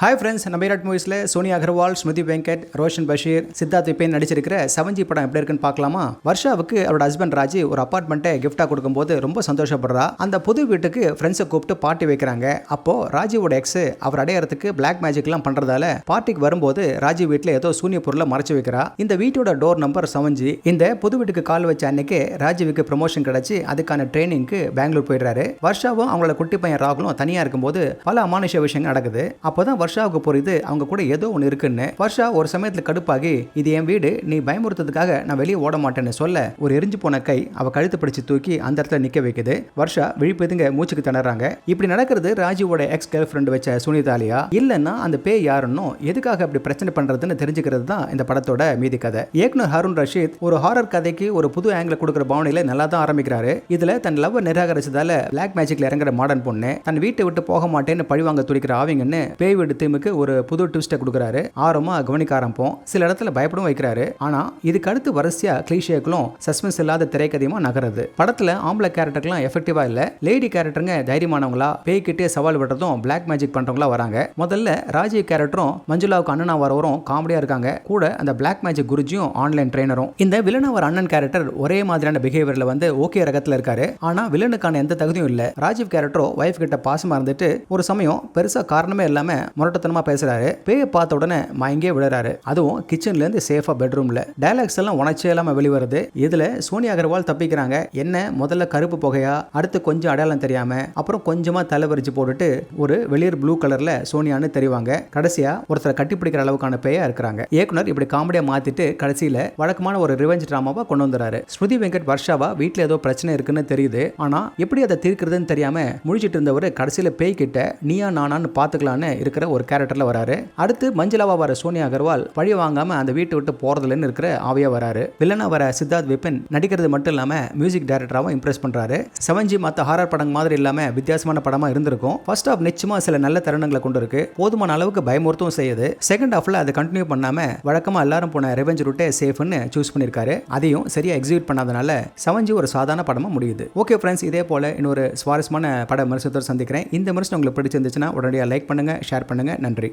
Hi friends நம்ம ஈராட் மூவிஸில் சோனியா அகர்வால் ஸ்மிருதி வெங்கட் ரோஷன் பஷீர் சித்தார்த் விபேன் நடிச்சிருக்கிற செவஞ்சி படம் எப்படி இருக்குன்னு பார்க்கலாமா? வர்ஷாவுக்கு அவரோட ஹஸ்பண்ட் ராஜி ஒரு அப்பார்ட்மெண்ட்டை கிஃப்டாக கொடுக்கும்போது ரொம்ப சந்தோஷப்படுறா. அந்த புது வீட்டுக்கு ஃப்ரெண்ட்ஸை கூப்பிட்டு பார்ட்டி வைக்கிறாங்க. அப்போ ராஜீவோட எக்ஸ் அவர் அடையறதுக்கு பிளாக் மேஜிக்லாம் பண்ணுறதால பார்ட்டிக்கு வரும்போது ராஜீவ் வீட்டில் ஏதோ சூனிய பொருளை மறைச்சு வைக்கிறா. இந்த வீட்டோட டோர் நம்பர் செவஞ்சி இந்த புது வீட்டுக்கு கால் வச்ச அன்னைக்கு ராஜீவுக்கு ப்ரொமோஷன் கிடைச்சி அதுக்கான ட்ரைனிங்க்கு பெங்களூர் போயிடுறாரு. வர்ஷாவும் அவங்களோட குட்டி பையன் ராகுலும் தனியாக இருக்கும்போது பல அமானுஷ விஷயங்கள் நடக்குது. அப்போ தான் வர்ஷாவுக்கு புரியுது அவங்க கூட ஏதோ ஒன்று இருக்குன்னு. வர்ஷா ஒரு சமயத்தில் கடுப்பாகி இது என் வீடு நீ பயமுறுத்ததுக்காக நான் வெளியே ஓட மாட்டேன்னு சொல்ல. ஒரு எரிஞ்சு போன கை அவ கழுத்து பிடிச்சு தூக்கி அந்த இடத்துல நிக்க வைக்குது. வர்ஷா விழிப்பதுங்க மூச்சுக்கு திணறாங்க. இப்படி நடக்கிறது ராஜுவோட எக்ஸ் கேர்ள் ஃப்ரெண்ட் வச்ச சுனிதாலியா? இல்லைன்னா அந்த பேய் யாருன்னு எதுக்காக அப்படி பிரச்சனை பண்றதுன்னு தெரிஞ்சுக்கிறது தான் இந்த படத்தோட மீதி கதை. இயக்குனர் ஹருண் ரஷீத் ஒரு ஹாரர் கதைக்கு ஒரு புது ஆங்கிள் கொடுக்குற பாவனையில நல்லா தான் ஆரம்பிக்கிறாரு. இதுல தன் லவ் நிராகரிச்சதால பிளாக் மேஜிக்ல இறங்குற மாடர்ன் பொண்ணு தன் வீட்டை விட்டு போக மாட்டேன்னு பழிவாங்க துடிக்கிற ஆவிங்கன்னு பேய் வீடு தீமுக்கு ஒரு புது ட்விஸ்ட்டை கொடுக்குறாரு. ஆர்வமாக கவனிக்க ஆரம்பிப்போம். சில இடத்துல பயப்படும் வைக்கிறாரு. ஆனால் இதுக்கு அடுத்து வரிசையா கிளீஷேக்களும் சஸ்பென்ஸ் இல்லாத திரைக்கதையுமா நகருது. படத்தில் ஆம்பளை கேரக்டர்லாம் எஃபெக்டிவா இல்லை. லேடி கேரக்டருங்க தைரியமானவங்களா பேய்கிட்டே சவால் விடுறதும் பிளாக் மேஜிக் பண்றவங்களா வராங்க. முதல்ல ராஜீவ் கேரக்டரும் மஞ்சுளாவுக்கு அண்ணனா வரவரும் காமெடியா இருக்காங்க. கூட அந்த பிளாக் மேஜிக் குருஜியும் ஆன்லைன் ட்ரைனரும் இந்த வில்லன் அவர் அண்ணன் கேரக்டர் ஒரே மாதிரியான பிஹேவியர்ல வந்து ஓகே ரகத்தில் இருக்காரு. ஆனா வில்லனுக்கான எந்த தகுதியும் இல்லை. ராஜீவ் கேரக்டரோ ஒய்ஃப் கிட்ட பாசமா இருந்துட்டு ஒரு சமயம் பெருசா காரணமே இல்லாம முரட்டத்தனமா பேசுறாரு. பேயை பார்த்த உடனே மயங்கே விழுறாரு. அதுவும் கிச்சன்ல இருந்து சேஃபா பெட்ரூம்ல டைலாக்ஸ் எல்லாம் உணர்ச்சியே இல்லாம வெளிவருது. இதுல சோனியா அகர்வால் தப்பிக்கிறாங்க. என்ன முதல்ல கருப்பு புகையா? அடுத்து கொஞ்சம் அடையாளம் தெரியாம? அப்புறம் கொஞ்சமா தலைவரிச்சு போட்டுட்டு ஒரு வெளியர் ப்ளூ கலர்ல சோனியான்னு தெரிவாங்க. கடைசியா ஒருத்தரை கட்டிப்பிடிக்கிற அளவுக்கான பேயா இருக்கிறாங்க. இயக்குனர் இப்படி காமெடியா மாத்திட்டு கடைசியில வழக்கமான ஒரு ரிவெஞ்ச் டிராமாவா கொண்டு வந்துறாரு. ஸ்ருதி வெங்கட் வர்ஷாவா? வீட்டில் ஏதோ பிரச்சனை இருக்குன்னு தெரியுது. ஆனா எப்படி அதை தீர்க்கிறதுன்னு தெரியாம முழிச்சிட்டு இருந்தவர் கடைசியில பேய் கிட்ட நீயா நானான்னு பாத்துக்கலான்னு இருக்கிற ஒரு கேரக்டர்ல வராரு. அடுத்து மஞ்சளாவா வர சோனியா அகர்வால் பழி வாங்காம அந்த வீட்டை விட்டு போறதுலன்னு இருக்கிற ஆவியா வராரு. வில்லனா வர சித்தார்த் விபின் நடிக்கிறது மட்டும் இல்லாம மியூசிக் டைரக்டராகவும் இம்ப்ரெஸ் பண்றாரு. செவன்ஜி மற்ற ஹாரர் படம் மாதிரி இல்லாம வித்தியாசமான படமா இருந்திருக்கும். ஃபர்ஸ்ட் ஹாஃப் நிச்சயமா சில நல்ல தருணங்களை கொண்டு இருக்கு. போதுமான அளவுக்கு பயமுறுத்தவும் செய்யுது. செகண்ட் ஹாஃப்ல அதை கண்டினியூ பண்ணாம வழக்கமா எல்லாரும் போன ரெவெஞ்ச் ரூட்டே சேஃப்னு சூஸ் பண்ணிருக்காரு. அதையும் சரியா எக்ஸிக்யூட் பண்ணாதனால செவன்ஜி ஒரு சாதாரண படமா முடியுது. ஓகே ஃப்ரெண்ட்ஸ் இதே போல இன்னொரு சுவாரஸ்யமான பட விமர்சனத்தோடு சந்திக்கிறேன். இந்த விமர்சனம் உங்களுக்கு பிடிச்சிருந்துச்சுன்னா உடனடியாக லைக் பண்ணுங்க ஷேர் பண்ணுங்க. நன்றி.